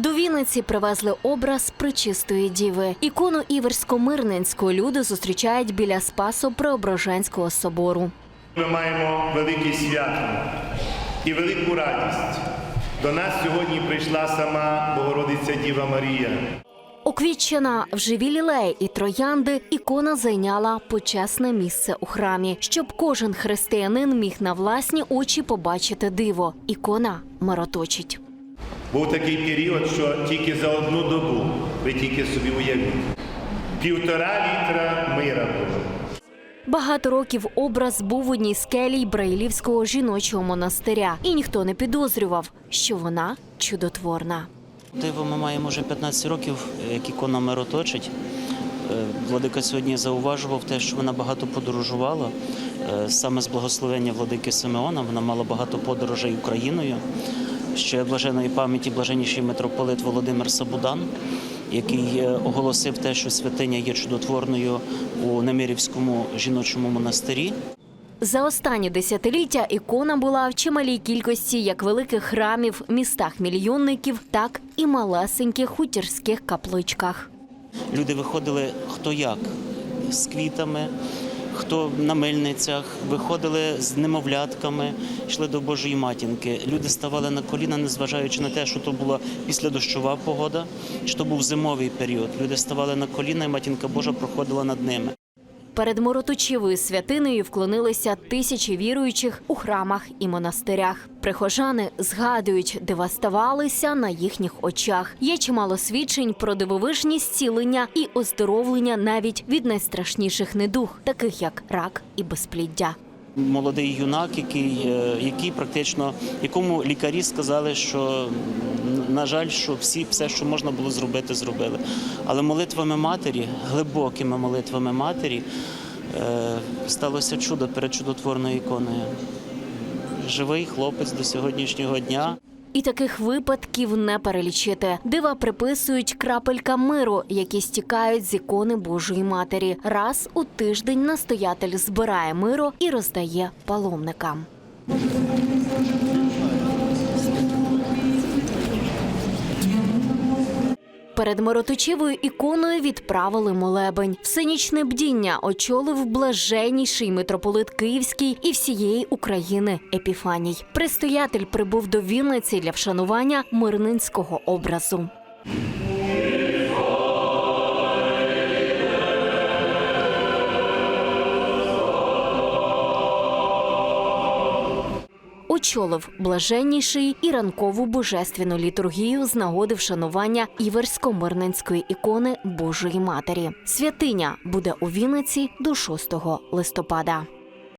До Вінниці привезли образ причистої діви. Ікону Іверсько-Мирненську люди зустрічають біля Спасо Преображенського собору. Ми маємо велике свято і велику радість. До нас сьогодні прийшла сама Богородиця Діва Марія. Оквітчена в живі лілеї і троянди ікона зайняла почесне місце у храмі, щоб кожен християнин міг на власні очі побачити диво. Ікона мироточить. Був такий період, що тільки за одну добу, ви тільки собі уявіть, півтора літра мира було. Багато років образ був в одній з келій Браїлівського жіночого монастиря, і ніхто не підозрював, що вона чудотворна. Диво ми маємо вже 15 років, як ікона мироточить. Е, Владика сьогодні зауважував те, що вона багато подорожувала. Е, Саме з благословення владики Симеона вона мала багато подорожей Україною. Ще блаженої пам'яті блаженніший митрополит Володимир Сабудан, який е, оголосив те, що святиня є чудотворною у Немирівському жіночому монастирі. За останні десятиліття ікона була в чималій кількості як великих храмів, містах мільйонників, так і малесеньких хутірських капличках. Люди виходили хто як з квітами, хто на мельницях, виходили з немовлятками, йшли до Божої матінки. Люди ставали на коліна, незважаючи на те, що то була післядощова погода, чи то був зимовий період. Люди ставали на коліна, і матінка Божа проходила над ними. Перед Мороточивою святиною вклонилися тисячі віруючих у храмах і монастирях. Прихожани згадують, де ваставалися на їхніх очах. Є чимало свідчень про дивовижні зцілення і оздоровлення навіть від найстрашніших недуг, таких як рак і безпліддя. Молодий юнак, який, е, який практично якому лікарі сказали, що на жаль, що всі все, що можна було зробити, зробили. Але молитвами матері, глибокими молитвами матері, е, сталося чудо перед чудотворною іконою. Живий хлопець до сьогоднішнього дня. І таких випадків не перелічити. Дива приписують крапелькам миру, які стікають з ікони Божої Матері. Раз у тиждень настоятель збирає миру і роздає паломникам. Перед мироточивою іконою відправили молебень. Всенічне бдіння очолив блаженніший митрополит Київський і всієї України Епіфаній. Престоятель прибув до Вінниці для вшанування мирнинського образу. Очолив блаженніший і ранкову божественну літургію з нагоди вшанування Іверсько-Мирненської ікони Божої Матері. Святиня буде у Вінниці до 6 листопада.